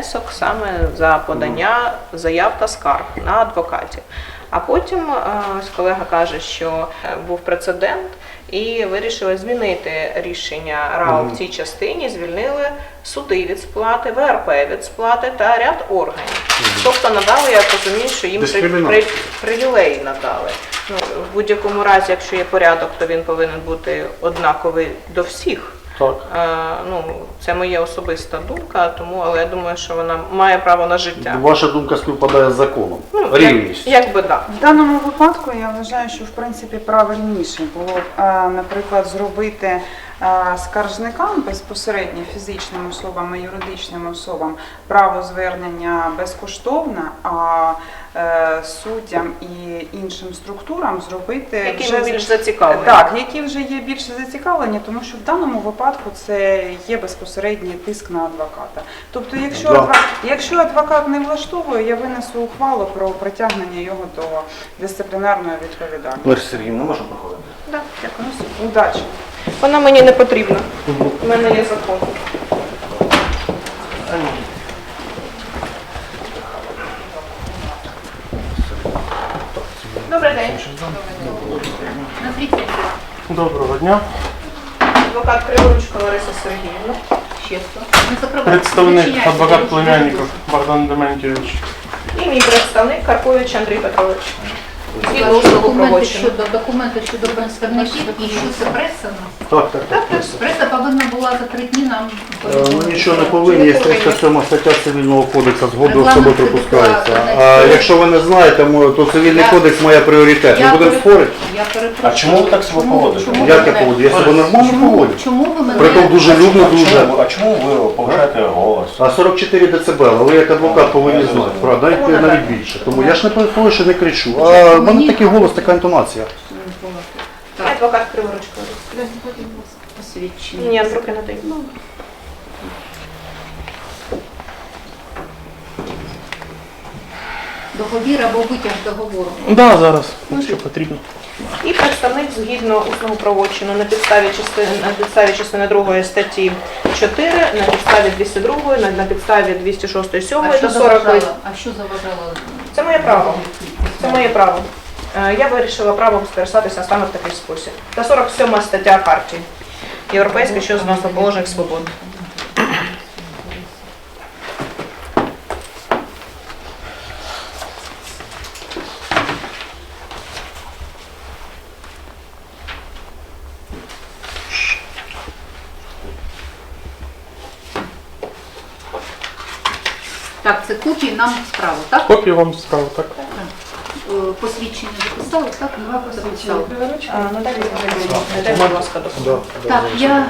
внесок саме за подання заяв та скарг на адвокатів. А потім е, ось колега каже, що е, був прецедент, і вирішили змінити рішення РАО в цій частині. Звільнили суди від сплати, ВРП від сплати та ряд органів. Тобто надали, я розумію, що їм при, при, привілеї надали. Ну, в будь-якому разі, якщо є порядок, то він повинен бути однаковий до всіх. Так. Е, ну, це моя особиста думка, тому але я думаю, що вона має право на життя. Ваша думка співпадає з законом. Ну, Рівність. Як, якби да. В даному випадку я вважаю, що в принципі правильніше було б, е, наприклад, зробити скаржникам безпосередньо фізичним особам і юридичним особам право звернення безкоштовне, а е, суддям і іншим структурам зробити Які вже більш зацікавлені. так, які вже є більше зацікавлені, тому що в даному випадку це є безпосередній тиск на адвоката. Тобто, якщо, Да. адва- якщо адвокат не влаштовує, я винесу ухвалу про притягнення його до дисциплінарної відповідальності. Лариса Сергіївна, можна проходити? Да, дякую. Удачі! Вона мені не потрібна. У мене є закон. Добрий день. Доброго дня. Адвокат Криворучко Лариса Сергіївна. Представник адвокат племянников Богдан Дементьевич. І мій представник Карпович Андрій Петрович. Документи щодо документи щодо представників і що це преса. Так, так, так. Преса повинна була за три дні нам Е, Ми нічого не повинні, є 307 стаття Цивільного кодексу, згоду Регламент особи це припускається. А якщо ви не знаєте, мо- то цивільний Я- кодекс має пріоритет. Ми будемо пере- спорити? Я перепрошую. А чому ви так себе Чому- поводите? чому Як ви я мене- поводжу? Я себе нормально Чому, поводжу. чому ви мене... Притом дуже любно, А дуже. чому, а чому ви повишаєте голос? А 44 дб, ви як адвокат повинні знати, правда, навіть, навіть більше. Тому я ж не про що не кричу. А мене такий голос, така інтонація. Адвокат Криворучко Лариса. Посвідчення. Ні, руки не даю. Договір або витяг договору. Да, зараз, якщо потрібно. І представник згідно усного правочину на підставі частини на підставі частини 2 статті 4, на підставі 202, на, на підставі 206, 7 А та 40. заважало? А що заважало? Це моє право. Це моє право. Е, Я вирішила право скористатися саме в такий спосіб. Та 47 стаття Хартії Європейської щодо основоположних свобод. Так, це копії нам справу, так? Копію вам справу, так? Е, Посвідчення записали, так? Два записали. А, ну, дайте, дайте, будь ласка, документ. Так, я...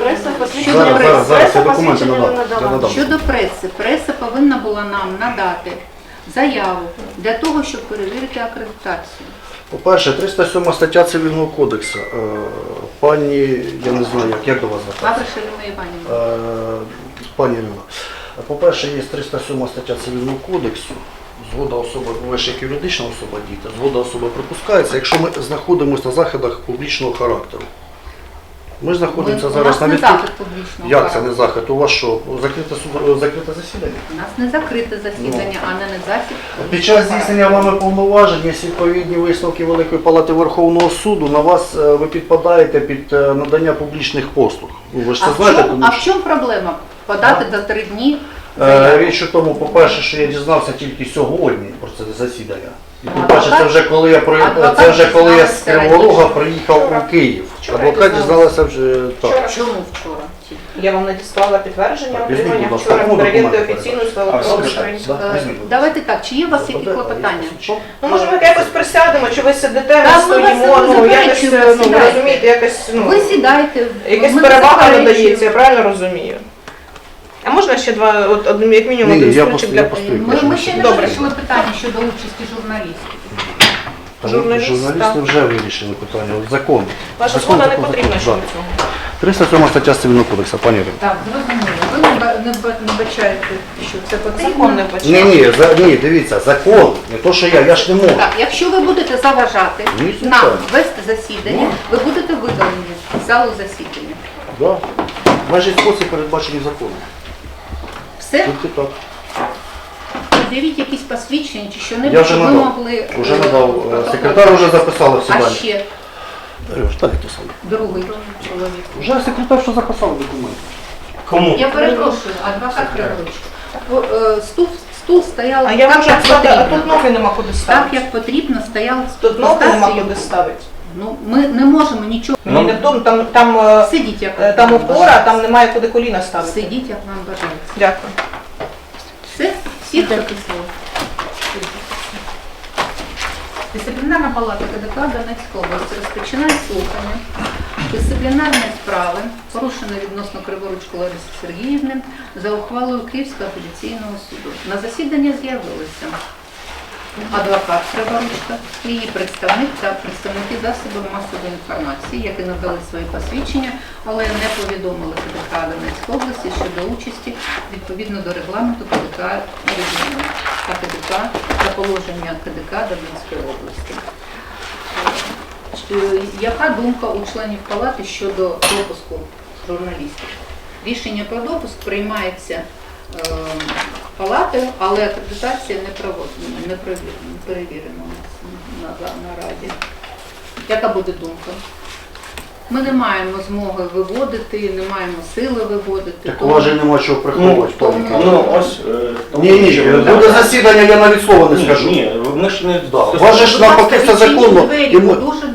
Преса, посвідчення преси. Преса посвідчення не надала. Щодо преси, преса повинна була нам надати заяву для того, щоб перевірити акредитацію. По-перше, 307 стаття Цивільного кодексу. Е, Пані, я не знаю, як, як до вас звертатися? Лавриша Іванівна. Е, Пані Ірина, по-перше, є 307 стаття Цивільного кодексу. Згода особи, ви ж як юридична особа діти, згода особи припускається, якщо ми знаходимося на заходах публічного характеру. Ми знаходимося у зараз нас не на захід публічного Як це характеру. не захід? У вас що? Закрите, суд- закрите засідання? У нас не закрите засідання, а не не захід. Під час здійснення вами повноважень є відповідні висновки Великої Палати Верховного суду. На вас е, ви підпадаєте під е, надання публічних послуг. Ну, ви ж А це в, знаєте, чому, тому а що в чому проблема? Подати за три дні Е, річ у тому, по-перше, що я дізнався тільки сьогодні про це засідання. І Адвокат- по-перше, це вже коли я при адвокат це вже коли я з раніше. приїхав у Київ. Вчора Адвокат дізналася вже так. Чому вчора? Я вам надіслала підтвердження Так, візьміть, отримання будь ласка, вчора. кому Перевірте документи офіційно з А, електронної слухайте. Да, Е, візьміть, будь ласка. Давайте так, чи є у вас які клопотання? Ну, може, ми якось присядемо, чи ви сидите, ми Та, ми стоїмо, вас ну, не якось, заперечуємо, ну, ви сідайте. розумієте, якось, ну, Ви сідайте. якась ми не перевага заперечуємо. надається, я правильно розумію? А можна ще два, от, один, як мінімум, Ні, один я стульчик пос- для... постою. Ми, ми ще не Добре. вирішили питання щодо участі журналістів. Та Журналіст, Журналісти так. вже вирішили питання. От Закон. Ваша Закон, згода не закон, потрібна закон. щодо Да. цього. 307 стаття Цивільного кодексу, пані Ірина. Так, зрозуміло. Ви не, ба- не, ба- не бачаєте, що це потрібно. Закон не Ні, вбачає. ні, за, ні, дивіться, закон. Не то, що я, я ж не можу. Так, якщо ви будете заважати Ні, нам звичайно. вести засідання, ви будете видалені з залу засідання. Да. Майже спосіб передбачені законом. Все? Тільки так. З'явіть якісь посвідчення чи Я що-небудь, вже щоб ви надав. могли... Уже е, надав. е, протокол. Секретар вже записала всі А дані. ще Сереж, так то саме. другий чоловік. Вже секретар що записав документ. Кому? Я перепрошую, адвокат Криворучко. Е, Стул, стул стояв А я так, можу як сказати, а потрібно. тут ноги нема куди Так, ставити. як потрібно, стояв Тут ноги нема куди ставити. Ну, ми не можемо нічого. Мені не вдома, там, там, е, Сидіть, як е, там опора, бажається. там немає куди коліна ставити. Сидіть, як вам бажається. Дякую. Все? Всіх записали? Дисциплінарна палата КДК Донецької області розпочинає слухання дисциплінарної справи, порушеної відносно Криворучко Лариси Сергіївни за ухвалою Київського апеляційного суду. На засідання з'явилися адвокат Криворучка, її представник та представники засобів масової інформації, які надали свої посвідчення, але не повідомили КДК Донецької області щодо участі відповідно до регламенту КДК регіону та КДК та положення КДК Донецької області. Е, Яка думка у членів палати щодо допуску журналістів? Рішення про допуск приймається палатою, але акредитація не проводена, не перевірена у нас на, на, на раді. Яка буде думка? Ми не маємо змоги виводити, не маємо сили виводити. Так у вас же нема чого приховувати. тому- Толіка. Ну, ось... е, тому Ні, ні, що- буде засідання, я навіть слова не Ні, скажу. Ні, ми ж не... Да. У вас же ж ласка, навпаки все законно. двері, І ми- дуже.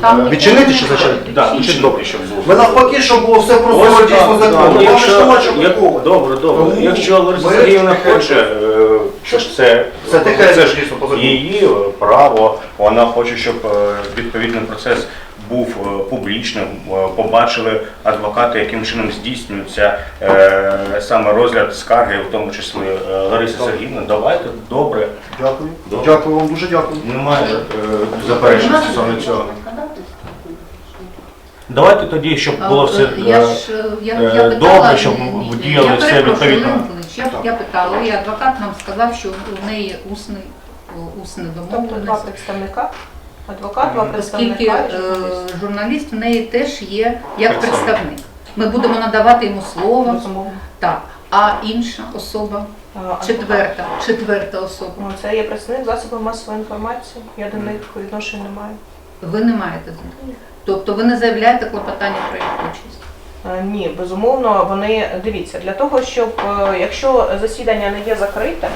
Там Відчинити чи зачинити? Так, дуже добре, щоб було. Ми навпаки, щоб було все просто Ось дійсно так, законно. Вам же ж нема Якщо, чого як, приховувати. добре, добре. Тому Якщо Лариса ми- Сергіївна хоче, е, щоб це, Це таке, це ж дійсно, по закону. її е, право, вона хоче, щоб е, відповідний процес був е, публічним, е, побачили адвокати, яким чином здійснюється е, саме розгляд скарги, в тому числі е, Лариси Сергіївни. Давайте, добре, Дякую. Добре. Дякую вам, дуже дякую. немає е, заперечень стосовно цього. Давайте тоді, щоб було от, все е, Я ж е, я, е, питала, добре, щоб ні, ні, ні, діяли я все перепрошую, відповідно. Миколаївич, Я, я питала, і адвокат нам сказав, що у неї усний, усне Тобто два домовленість. представника, адвокат, два Оскільки представника. е, журналіст. журналіст в неї теж є як Представник. представник. Ми будемо надавати йому слово, Безумовно. так. А інша особа, А, адвокат. четверта, четверта особа. Ну, це є представник засобів масової інформації. Я до них відношень не маю. Ви не маєте з. Тобто ви не заявляєте клопотання про їх участь. Е, Ні, безумовно, вони дивіться для того, щоб е, якщо засідання не є закрите,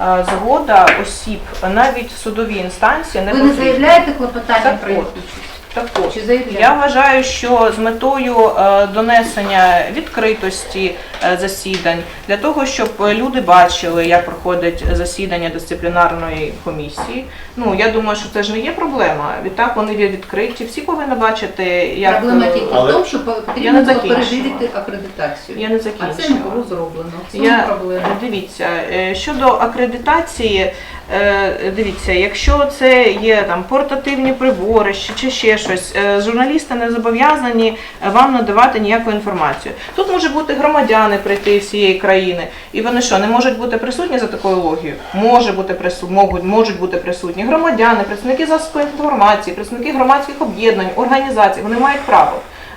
е, згода осіб навіть в судовій інстанції не Ви не потрібна. заявляєте клопотання Так про їх от. участь? Так от? Я вважаю, що з метою е, донесення відкритості е, засідань для того, щоб е, люди бачили, як проходить засідання дисциплінарної комісії. Ну я думаю, що це ж не є проблема. Відтак вони є відкриті. Всі повинні бачити, як Проблема тільки Але- в тому, що потрібно перевірити акредитацію. я не А це не було зроблено. Я проблема. дивіться щодо акредитації. Е, Дивіться, якщо це є там портативні прибори чи- ще щось, е, журналісти не зобов'язані вам надавати ніяку інформацію. Тут може бути громадяни прийти всієї країни, і вони що не можуть бути присутні за такою логією? Може бути присутні, можуть, можуть бути присутні громадяни, представники засобів інформації, представники громадських об'єднань, організацій. Вони мають право.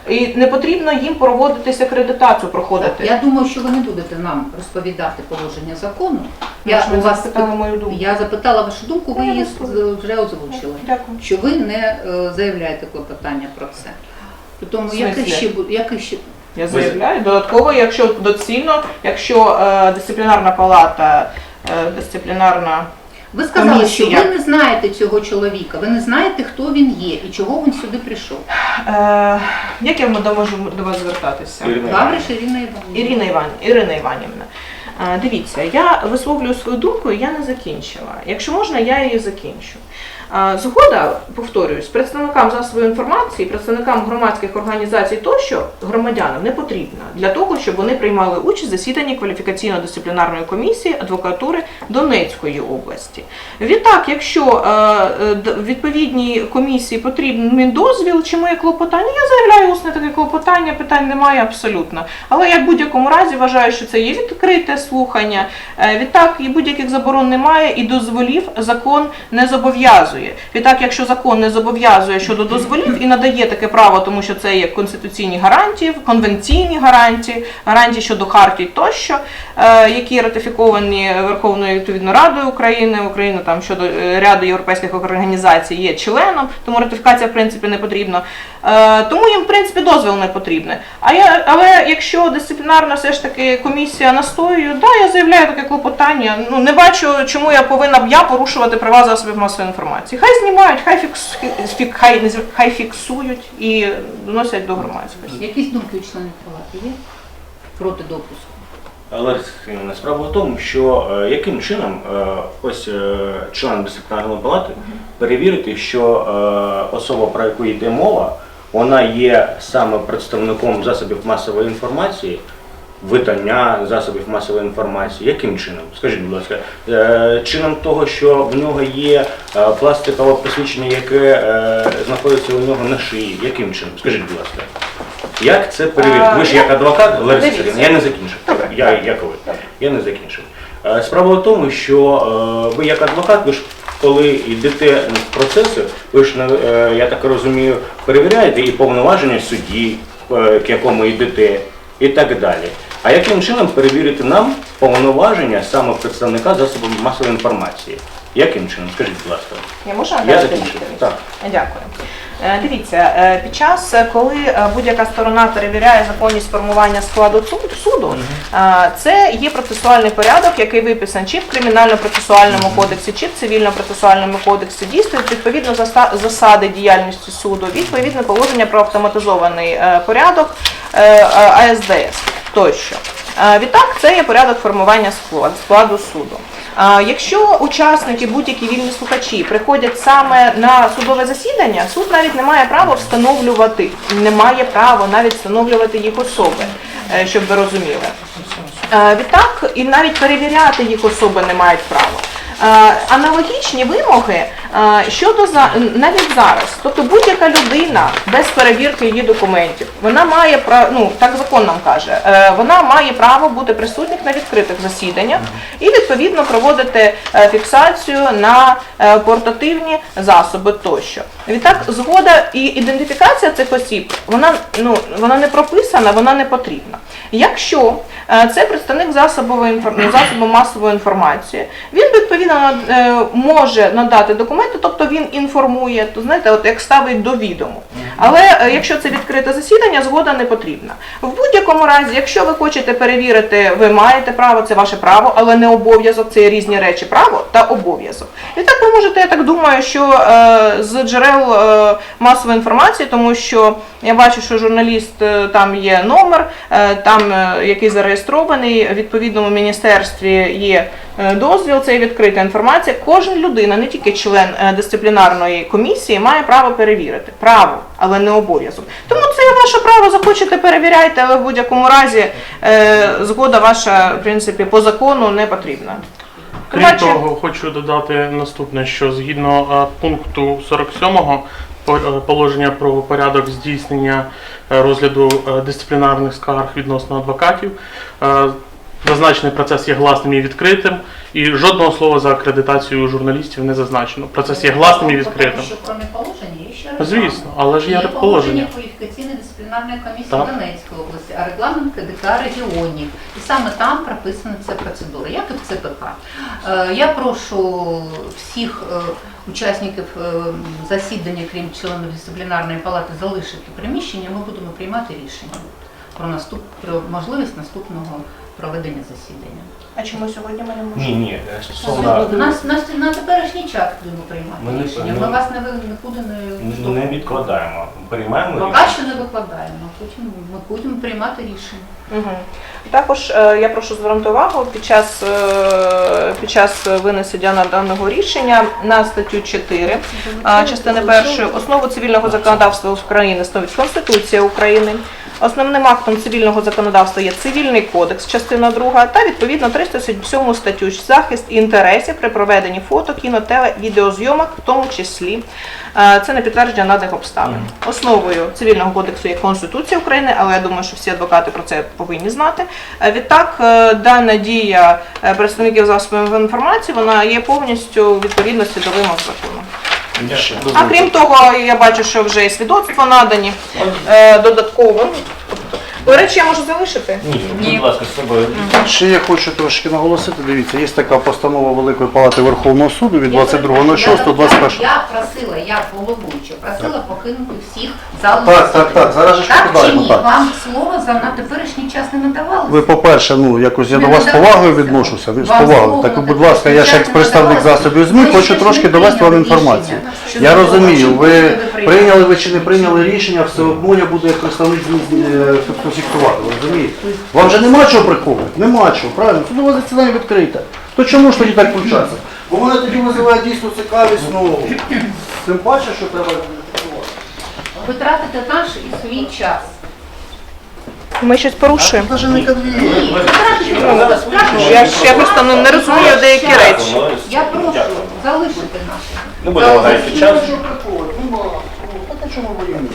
І не потрібно їм проводитись акредитацію, проходити. Я думаю, що ви не будете нам розповідати положення закону. Я у вас запитала мою думку. я запитала вашу думку, ви її вже озвучили. Дякую. Що ви не е, заявляєте клопотання про це. Тому В смислі? ще бу- ще Я заявляю. Додатково, якщо доцільно, якщо е, дисциплінарна палата, е, дисциплінарна ви сказали, що ви не знаєте цього чоловіка, ви не знаєте, хто він є і чого він сюди прийшов. е, як я можу до вас звертатися? Ірина. Гавриш Ірина Іванівна. Ірина Іван, Ірина Іванівна. Е, Дивіться, я висловлюю свою думку, і я не закінчила. Якщо можна, я її закінчу. Згода, повторююсь, представникам засобів інформації, представникам громадських організацій тощо громадянам не потрібна для того, щоб вони приймали участь в засіданні кваліфікаційно-дисциплінарної комісії адвокатури Донецької області. Відтак, якщо е, відповідній комісії потрібен дозвіл чи моє клопотання, я заявляю усне таке клопотання, питань немає абсолютно. Але я в будь-якому разі вважаю, що це є відкрите слухання. Е, Відтак і будь-яких заборон немає, і дозволів закон не зобов'язує. Виконує. Відтак, якщо закон не зобов'язує щодо дозволів і надає таке право, тому що це є конституційні гарантії, конвенційні гарантії, гарантії щодо хартій тощо, е, які ратифіковані Верховною відповідно Радою України. Україна там щодо е, ряду європейських організацій є членом, тому ратифікація в принципі не потрібна. Е, Тому їм в принципі дозвіл не потрібний. А я, але якщо дисциплінарна все ж таки комісія настоює, да, я заявляю таке клопотання. Ну не бачу, чому я повинна б я порушувати права засобів масової інформації. Хай знімають, хай фікс, фік, хай, хай фіксують і доносять до громадськості. Якісь думки у членів палати є проти допуску? Лариса Сергіївна, справа в тому, що е, яким чином е, ось е, член дисциплінарної палати перевірити, що е, особа, про яку йде мова, вона є саме представником засобів масової інформації, видання засобів масової інформації. Яким чином? Скажіть, будь ласка, е, чином того, що в нього є е, пластикове посвідчення, яке е, знаходиться у нього на шиї. Яким чином? Скажіть, будь ласка. Як це перевірити? Ви ж як адвокат, Лариса. Я не закінчив. Я як ви? Я не закінчив. Справа в тому, що ви як адвокат, ви ж коли йдете в процеси, ви ж я так розумію, перевіряєте і повноваження судді, к якому йдете, і так далі. А яким чином перевірити нам повноваження саме представника засобів масової інформації? Яким чином? Скажіть, будь ласка. Я можу Я надати закінчив. відповідь? Так. Дякую. Е, Дивіться, е, під час, е, коли е, будь-яка сторона перевіряє законність формування складу цу- суду, е, це є процесуальний порядок, який виписаний чи в кримінально-процесуальному кодексі, чи в цивільно-процесуальному кодексі. Дійствують відповідно засади діяльності суду, відповідне положення про автоматизований е, порядок е, е, АСДС тощо. Е, Відтак, це є порядок формування склад- складу суду. Якщо учасники, будь-які вільні слухачі приходять саме на судове засідання, суд навіть не має права встановлювати, не має права навіть встановлювати їх особи, е, щоб ви розуміли. Е, Відтак і навіть перевіряти їх особи не мають права. Е, Аналогічні вимоги е, щодо за навіть зараз, тобто будь-яка людина без перевірки її документів, вона має ну так закон нам каже, е, вона має право бути присутніх на відкритих засіданнях і відповідно проводити фіксацію на портативні засоби тощо. Відтак, згода і ідентифікація цих осіб, вона ну вона не прописана, вона не потрібна. Якщо це представник засобу засобу масової інформації, він відповідно е, може надати документи, тобто він інформує, то знаєте, от як ставить до відому. Але е, якщо це відкрите засідання, згода не потрібна. В будь-якому разі, якщо ви хочете перевірити, ви маєте право, це ваше право, але не обов'язок, це різні речі, право та обов'язок. І так ви можете, я так думаю, що е, з джерел е, масової інформації, тому що я бачу, що журналіст там є номер, там який зареєстрований, в відповідному міністерстві є дозвіл, це відкрита інформація. Кожна людина, не тільки член е, дисциплінарної комісії, має право перевірити. Право, але не обов'язок. Тому це є ваше право, захочете перевіряйте, але в будь-якому разі е, згода ваша, в принципі, по закону не потрібна. Крім Бачу. того, хочу додати наступне, що згідно е, пункту 47 по- е, положення про порядок здійснення е, розгляду е, дисциплінарних скарг відносно адвокатів, е, зазначений процес є гласним і відкритим, і жодного слова за акредитацію журналістів не зазначено. Процес є гласним і відкритим. Тому що крім положення є ще регламент. Звісно, але ж є Є положення. положення кваліфікаційної дисциплінарної комісії Так. Донецької області, а регламент КДК регіонів. І саме там прописана ця процедура, як і в ЦПК. Е, Я прошу всіх е, учасників е, засідання, крім членів дисциплінарної палати, залишити приміщення. Ми будемо приймати рішення про наступ про можливість наступного проведення засідання. А чому сьогодні ми не можемо? Ні, ні, е, стосовно У нас, нас на теперішній час будемо приймати Ми не- рішення. ми- Ми вас не ви- нікуди не не штовхуємо. відкладаємо, приймаємо Поки рішення. що не викладаємо, потім ми будемо приймати рішення. Мгм. Також е, я прошу звернути увагу під час, е, під час винесення даного рішення на статтю 4 е, частини першої основу цивільного законодавства України становить Конституція України. Основним актом цивільного законодавства є цивільний кодекс, частина 2, та відповідно 307 статтю захист інтересів при проведенні фото, кіно, теле, відеозйомок, в тому числі. Е, Це на підтвердження наданих обставин. Основою цивільного кодексу є Конституція України, але я думаю, що всі адвокати про це повинні знати. Е, Відтак, е, дана дія представників засобів інформації вона є повністю відповідності до вимог закону. А крім того, я бачу, що вже і свідоцтва надані додатково. Ну, До речі, я можу залишити. Ні, будь ласка, з собою. Ще я хочу трошки наголосити, дивіться, є така постанова Великої Палати Верховного суду від 22.06.21. Я просила, я головуюча, просила покинути всіх залу. Так, так, так, зараз же ж Так чи покидаємо, ні? так. Вам слово за на теперішній час не надавалося? Ви, по-перше, ну якось я до вас з повагою відношуся, ви з Вам повагою. слово Так, будь ласка, я ж як представник засобів ЗМІ хочу Ви ще трошки ж не довести вам прийняли інформацію. рішення Я розумію, ви прийняли ви чи не прийняли рішення, все одно я буду як представник ЗМІ е, тобто фіксувати, ви розумієте? Вам же нема чого приховувати? Нема чого, правильно? Судове засідання відкрите. То чому ж тоді так включатися? Бо мене тоді визиває дійсно цікавість, ну, тим паче, що треба. Ви тратите наш і свій час. Ми щось порушуємо. Навіть не конвієнт. Ні, ви тратите Ну, Я, ж- я просто ну, не розумію деякі речі. Я прошу залишити наше. Не будемо гаяти час. Нема. Ну, чому боїмося?